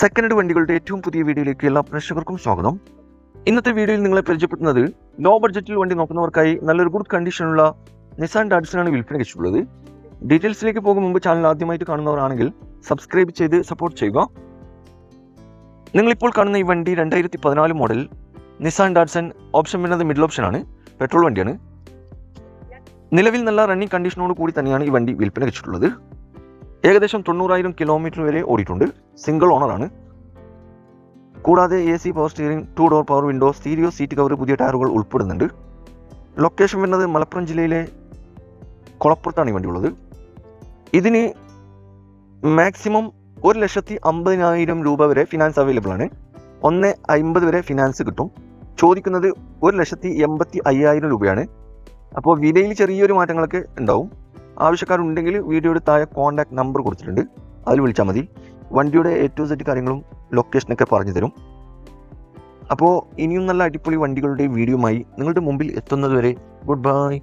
Second head വണ്ടികളുടെ ഏറ്റവും പുതിയ വീഡിയോയിലേക്ക് എല്ലാ പ്രേക്ഷകർക്കും സ്വാഗതം. ഇന്നത്തെ വീഡിയോയിൽ നിങ്ങളെ പരിചയപ്പെടുന്നത് ലോ ബഡ്ജറ്റിൽ വണ്ടി നോക്കുന്നവർക്കായി നല്ലൊരു ഗുഡ് കണ്ടീഷനുള്ള നിസാൻ ഡാഡ്സനാണ് വിൽപ്പന വെച്ചിട്ടുള്ളത് ഡീറ്റെയിൽസിലേക്ക് പോകും മുമ്പ് ചാനൽ ആദ്യമായിട്ട് കാണുന്നവരാണെങ്കിൽ സബ്സ്ക്രൈബ് ചെയ്ത് സപ്പോർട്ട് ചെയ്യുക. നിങ്ങളിപ്പോൾ കാണുന്ന ഈ വണ്ടി രണ്ടായിരത്തി പതിനാല് മോഡൽ നിസാൻ ഡാഡ്സൺ ഓപ്ഷൻ വരുന്നത് മിഡിൽ ഓപ്ഷനാണ് പെട്രോൾ വണ്ടിയാണ്. നിലവിൽ നല്ല റണ്ണിങ് കണ്ടീഷനോട് കൂടി തന്നെയാണ് ഈ വണ്ടി വിൽപ്പന വെച്ചിട്ടുള്ളത് ഏകദേശം തൊണ്ണൂറായിരം കിലോമീറ്റർ വരെ ഓടിയിട്ടുണ്ട്. സിംഗിൾ ഓണറാണ് കൂടാതെ A C power steering two door power window stereo seat cover പുതിയ ടയറുകൾ ഉൾപ്പെടുന്നുണ്ട്. ലൊക്കേഷൻ വരുന്നത് മലപ്പുറം ജില്ലയിലെ കുളപ്പുറത്താണ് ഈ വണ്ടി ഉള്ളത് ഇതിന് മാക്സിമം ഒരു ലക്ഷത്തി അമ്പതിനായിരം രൂപ വരെ ഫിനാൻസ് അവൈലബിൾ ആണ്. ഒന്ന് അമ്പത് വരെ ഫിനാൻസ് കിട്ടും. ചോദിക്കുന്നത് ഒരു ലക്ഷത്തി എൺപത്തി അയ്യായിരം രൂപയാണ്. അപ്പോൾ വിലയിൽ ചെറിയൊരു മാറ്റങ്ങളൊക്കെ ഉണ്ടാവും. ആവശ്യക്കാരുണ്ടെങ്കിൽ വീഡിയോയുടെ താഴെ കോൺടാക്ട് നമ്പർ കൊടുത്തിട്ടുണ്ട്. അതിൽ വിളിച്ചാൽ മതി. വണ്ടിയുടെ എ ടു സെറ്റ് കാര്യങ്ങളും ലൊക്കേഷനൊക്കെ പറഞ്ഞു തരും. അപ്പോൾ ഇനിയും നല്ല അടിപൊളി വണ്ടികളുടെ വീഡിയോയുമായി നിങ്ങളുടെ മുമ്പിൽ എത്തുന്നതുവരെ ഗുഡ് ബൈ